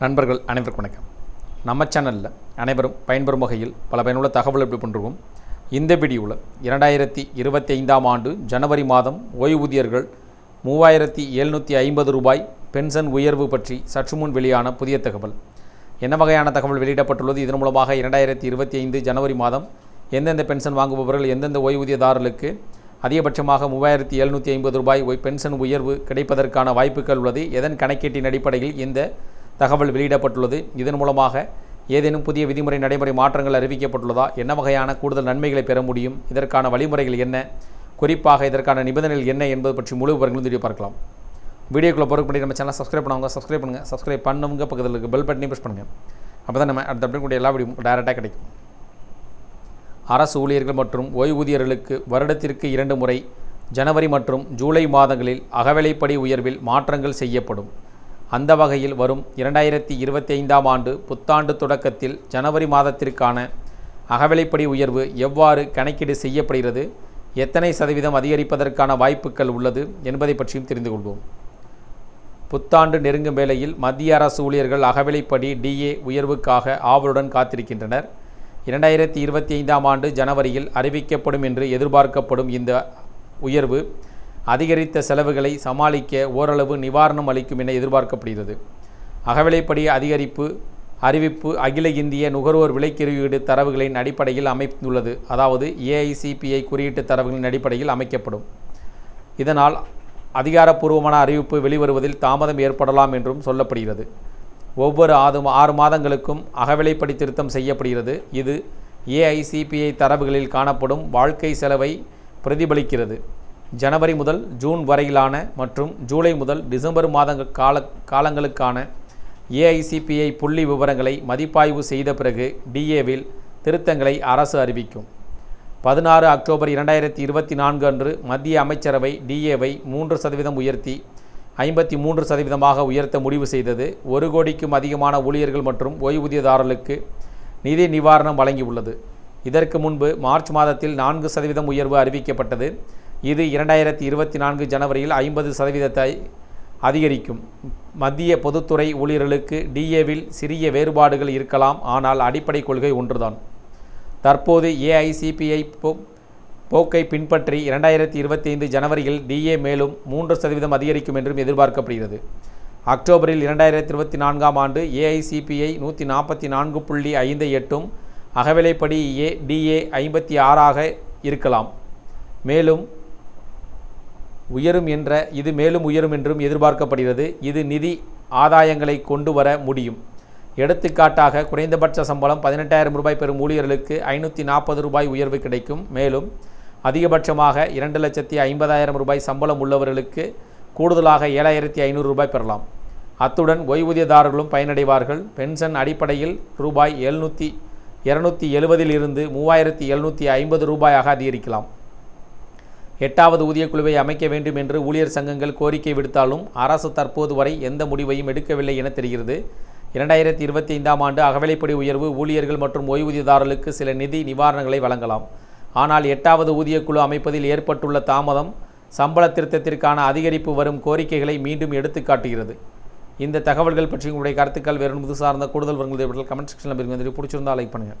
நண்பர்கள் அனைவருக்கும் வணக்கம். நம்ம சேனலில் அனைவரும் பயன்பெறும் வகையில் பல பயனுள்ள தகவல் எப்படி பண்ணுறோம் இந்த வீடியோவில் இரண்டாயிரத்தி இருபத்தி ஐந்தாம் ஆண்டு ஜனவரி மாதம் ஓய்வூதியர்கள் மூவாயிரத்தி எழுநூற்றி ஐம்பது ரூபாய் பென்ஷன் உயர்வு பற்றி சற்று முன் வெளியான புதிய தகவல். என்ன வகையான தகவல் வெளியிடப்பட்டுள்ளது? இதன் மூலமாக இரண்டாயிரத்தி இருபத்தி ஐந்து ஜனவரி மாதம் எந்தெந்த பென்ஷன் வாங்குபவர்கள் எந்தெந்த ஓய்வூதியதாரர்களுக்கு அதிகபட்சமாக மூவாயிரத்தி எழுநூற்றி ஐம்பது ரூபாய் ஒய் பென்ஷன் உயர்வு கிடைப்பதற்கான வாய்ப்புகள் உள்ளது? எதன் கணக்கீட்டின் அடிப்படையில் இந்த தகவல் வெளியிடப்பட்டுள்ளது. இதன் மூலமாக ஏதேனும் புதிய விதிமுறை நடைமுறை மாற்றங்கள் அறிவிக்கப்பட்டுள்ளதா? என்ன வகையான கூடுதல் நன்மைகளை பெற முடியும்? இதற்கான வழிமுறைகள் என்ன? குறிப்பாக இதற்கான நிபந்தனைகள் என்ன என்பது பற்றி முழு விவரங்களும் வீடியோ பார்க்கலாம். வீடியோக்குள்ளே பொறுப்பு பண்ணி நம்ம சேனல் சப்ஸ்கிரைப் பண்ணவங்க சப்ஸ்கிரைப் பண்ணுங்கள் சப்ஸ்கிரைப் பண்ணவங்க பக்கத்தில் இருக்க பெல் பட்டனையும் ப்ரெஸ் பண்ணுங்கள் அப்போ தான் நம்ம அடுத்த அப்படி எல்லா வீடியோ டேரெக்டாக கிடைக்கும். அரசு ஊழியர்கள் மற்றும் ஓய்வூதியர்களுக்கு வருடத்திற்கு இரண்டு முறை ஜனவரி மற்றும் ஜூலை மாதங்களில் அகவிலைப்படி உயர்வில் மாற்றங்கள் செய்யப்படும். அந்த வகையில் வரும் இரண்டாயிரத்தி இருபத்தி ஐந்தாம் ஆண்டு புத்தாண்டு தொடக்கத்தில் ஜனவரி மாதத்திற்கான அகவிலைப்படி உயர்வு எவ்வாறு கணக்கீடு செய்யப்படுகிறது எத்தனை சதவீதம் அதிகரிப்பதற்கான வாய்ப்புகள் உள்ளது என்பதை பற்றியும் தெரிந்து கொள்வோம். புத்தாண்டு நெருங்கும் வேளையில் மத்திய அரசு ஊழியர்கள் அகவிலைப்படி டிஏ உயர்வுக்காக ஆவலுடன் காத்திருக்கின்றனர். இரண்டாயிரத்தி இருபத்தி ஐந்தாம் ஆண்டு ஜனவரியில் அறிவிக்கப்படும் என்று எதிர்பார்க்கப்படும் இந்த உயர்வு அதிகரித்த செலவுகளை சமாளிக்க ஓரளவு நிவாரணம் அளிக்கும் என எதிர்பார்க்கப்படுகிறது. அகவிலைப்படி அதிகரிப்பு அறிவிப்பு அகில இந்திய நுகர்வோர் விலைக்குறியீடு தரவுகளின் அடிப்படையில் அமைந்துள்ளது. அதாவது ஏஐசிபிஐ குறியீட்டு தரவுகளின் அடிப்படையில் அமைக்கப்படும். இதனால் அதிகாரப்பூர்வமான அறிவிப்பு வெளிவருவதில் தாமதம் ஏற்படலாம் என்றும் சொல்லப்படுகிறது. ஒவ்வொரு ஆறு ஆறு மாதங்களுக்கும் அகவிலைப்படி திருத்தம் செய்யப்படுகிறது. இது ஏஐசிபிஐ தரவுகளில் காணப்படும் வாழ்க்கை செலவை பிரதிபலிக்கிறது. ஜனவரி முதல் ஜூன் வரையிலான மற்றும் ஜூலை முதல் டிசம்பர் மாத கால காலங்களுக்கான ஏஐசிபிஐ புள்ளி விவரங்களை மதிப்பாய்வு செய்த பிறகு டிஏவில் திருத்தங்களை அரசு அறிவிக்கும். பதினாறு அக்டோபர் இரண்டாயிரத்தி இருபத்தி நான்கு அன்று மத்திய அமைச்சரவை டிஏவை மூன்று சதவீதம் உயர்த்தி ஐம்பத்தி மூன்று சதவீதமாக உயர்த்த முடிவு செய்தது. ஒரு கோடிக்கும் அதிகமான ஊழியர்கள் மற்றும் ஓய்வூதியதாரர்களுக்கு நிதி நிவாரணம் வழங்கியுள்ளது. இதற்கு முன்பு மார்ச் மாதத்தில் நான்கு சதவீதம் உயர்வு அறிவிக்கப்பட்டது. இது இரண்டாயிரத்தி இருபத்தி நான்கு ஜனவரியில் ஐம்பது சதவீதத்தை அதிகரிக்கும். மத்திய பொதுத்துறை ஊழியர்களுக்கு டிஏவில் சிறிய வேறுபாடுகள் இருக்கலாம் ஆனால் அடிப்படை கொள்கை ஒன்றுதான். தற்போது ஏஐசிபிஐ போ போக்கை பின்பற்றி இரண்டாயிரத்தி இருபத்தி ஐந்து ஜனவரியில் டிஏ மேலும் மூன்று சதவீதம் அதிகரிக்கும் என்றும் எதிர்பார்க்கப்படுகிறது. அக்டோபரில் இரண்டாயிரத்தி இருபத்தி நான்காம் ஆண்டு ஏஐசிபிஐ நூற்றி நாற்பத்தி நான்கு புள்ளி ஐந்து எட்டும் அகவிலைப்படி ஏ டிஏ ஐம்பத்தி ஆறாக இருக்கலாம். மேலும் உயரும் என்ற இது மேலும் உயரும் என்றும் எதிர்பார்க்கப்படுகிறது. இது நிதி ஆதாயங்களை கொண்டு வர முடியும். எடுத்துக்காட்டாக குறைந்தபட்ச சம்பளம் பதினெட்டாயிரம் ரூபாய் பெறும் ஊழியர்களுக்கு ஐநூற்றி நாற்பது ரூபாய் உயர்வு கிடைக்கும். மேலும் அதிகபட்சமாக இரண்டு லட்சத்தி ஐம்பதாயிரம் ரூபாய் சம்பளம் உள்ளவர்களுக்கு கூடுதலாக ஏழாயிரத்தி ஐநூறு ரூபாய் பெறலாம். அத்துடன் ஓய்வூதியதாரர்களும் பயனடைவார்கள். பென்ஷன் அடிப்படையில் ரூபாய் எழுநூற்றி இரநூத்தி எழுபதிலிருந்து மூவாயிரத்தி எழுநூற்றி ஐம்பது ரூபாயாக அதிகரிக்கலாம். எட்டாவது ஊதியக்குழுவை அமைக்க வேண்டும் என்று ஊழியர் சங்கங்கள் கோரிக்கை விடுத்தாலும் அரசு தற்போது வரை எந்த முடிவையும் எடுக்கவில்லை என தெரிகிறது. இரண்டாயிரத்தி இருபத்தி ஐந்தாம் ஆண்டு அகவிலைப்படி உயர்வு ஊழியர்கள் மற்றும் ஓய்வூதியதாரர்களுக்கு சில நிதி நிவாரணங்களை வழங்கலாம். ஆனால் எட்டாவது ஊதியக்குழு அமைப்பதில் ஏற்பட்டுள்ள தாமதம் சம்பள திருத்தத்திற்கான அதிகரிப்பு வரும் கோரிக்கைகளை மீண்டும் எடுத்து காட்டுகிறது இந்த தகவல்கள் பற்றி உங்களுடைய கருத்துக்கள் வேறு முது சார்ந்த கூடுதல் விவரங்கள் கமெண்ட் செக்ஷனில் பிடிச்சிருந்தால் லைக் பண்ணுங்கள்